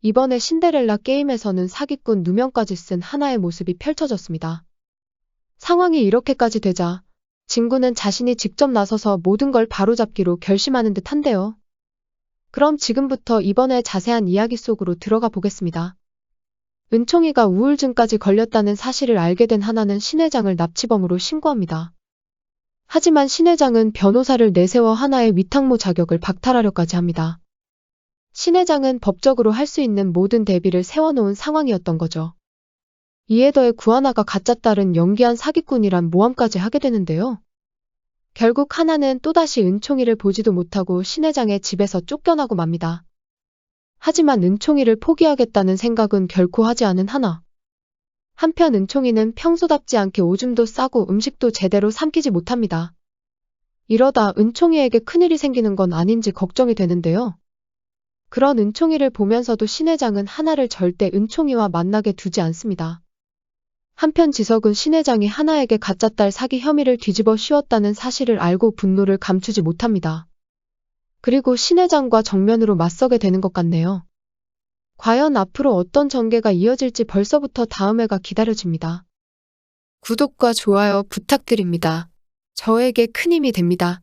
이번에 신데렐라 게임에서는 사기꾼 누명까지 쓴 하나의 모습이 펼쳐졌습니다. 상황이 이렇게까지 되자 진구는 자신이 직접 나서서 모든 걸 바로잡기로 결심하는 듯 한데요. 그럼 지금부터 이번에 자세한 이야기 속으로 들어가 보겠습니다. 은총이가 우울증까지 걸렸다는 사실을 알게 된 하나는 신 회장을 납치범으로 신고합니다. 하지만 신 회장은 변호사를 내세워 하나의 위탁모 자격을 박탈하려까지 합니다. 신 회장은 법적으로 할 수 있는 모든 대비를 세워놓은 상황이었던 거죠. 이에 더해 구하나가 가짜 딸은 연기한 사기꾼이란 모함까지 하게 되는데요. 결국 하나는 또다시 은총이를 보지도 못하고 신 회장의 집에서 쫓겨나고 맙니다. 하지만 은총이를 포기하겠다는 생각은 결코 하지 않은 하나. 한편 은총이는 평소답지 않게 오줌도 싸고 음식도 제대로 삼키지 못합니다. 이러다 은총이에게 큰일이 생기는 건 아닌지 걱정이 되는데요. 그런 은총이를 보면서도 신 회장은 하나를 절대 은총이와 만나게 두지 않습니다. 한편 지석은 신 회장이 하나에게 가짜 딸 사기 혐의를 뒤집어 씌웠다는 사실을 알고 분노를 감추지 못합니다. 그리고 신 회장과 정면으로 맞서게 되는 것 같네요. 과연 앞으로 어떤 전개가 이어질지 벌써부터 다음 회가 기다려집니다. 구독과 좋아요 부탁드립니다. 저에게 큰 힘이 됩니다.